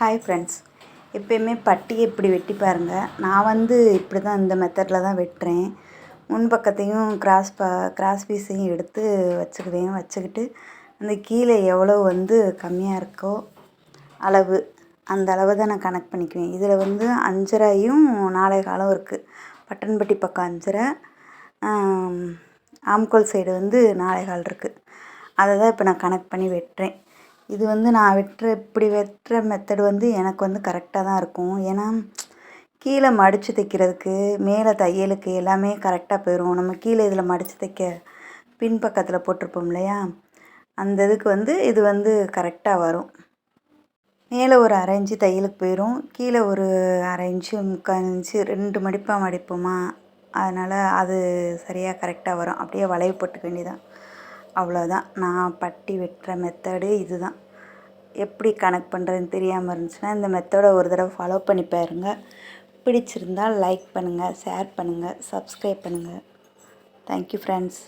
Hi friends எப்பயுமே பட்டியை இப்படி வெட்டி பாருங்கள் நான் வந்து இப்படி தான் இந்த மெத்தடில் தான் வெட்டுறேன். முன் பக்கத்தையும் கிராஸ் ப கிராஸ் பீஸையும் எடுத்து வச்சுக்குவேன். வச்சுக்கிட்டு அந்த கீழே எவ்வளோ வந்து கம்மியாக இருக்கோ அளவு அந்த அளவு தான் நான் கணக்கு பண்ணிக்குவேன். இதில் வந்து அஞ்சரையும் நாளை காலம் இருக்குது பட்டன்பட்டி பக்கம் அஞ்சரை. ஆம்கோல் சைடு வந்து நாளை கால் இருக்குது அதை தான் இப்போ நான் கணக்கு பண்ணி வெட்டுறேன். இது வந்து நான் வெட்டுற இப்படி வெட்டுற மெத்தடு வந்து எனக்கு வந்து கரெக்டாக தான் இருக்கும். ஏன்னா கீழே மடித்து தைக்கிறதுக்கு மேலே தையலுக்கு எல்லாமே கரெக்டாக போயிடும் நம்ம கீழே இதில் மடித்து தைக்க பின் பக்கத்தில் போட்டிருப்போம் இல்லையா? அந்த இதுக்கு வந்து இது வந்து கரெக்டாக வரும். மேலே ஒரு அரை இன்ச்சு தையலுக்கு போயிடும் கீழே ஒரு அரை இன்ச்சு முக்கால் இன்ச்சு ரெண்டு மடிப்பாக மடிப்போமா? அதனால் அது சரியாக கரெக்டாக வரும். அப்படியே வளைவு போட்டுக்க வேண்டியதான் அவ்வளோதான் நான் பட்டி வெட்டுற மெத்தடு இது தான் எப்படி கனெக்ட் பண்ணுறதுன்னு தெரியாமல் இருந்துச்சுன்னா இந்த மெத்தடை ஒரு தடவை ஃபாலோ பண்ணி பாருங்கள் பிடிச்சிருந்தால் லைக் பண்ணுங்கள் ஷேர் பண்ணுங்கள் சப்ஸ்கிரைப் பண்ணுங்கள் தேங்க்யூ ஃப்ரெண்ட்ஸ்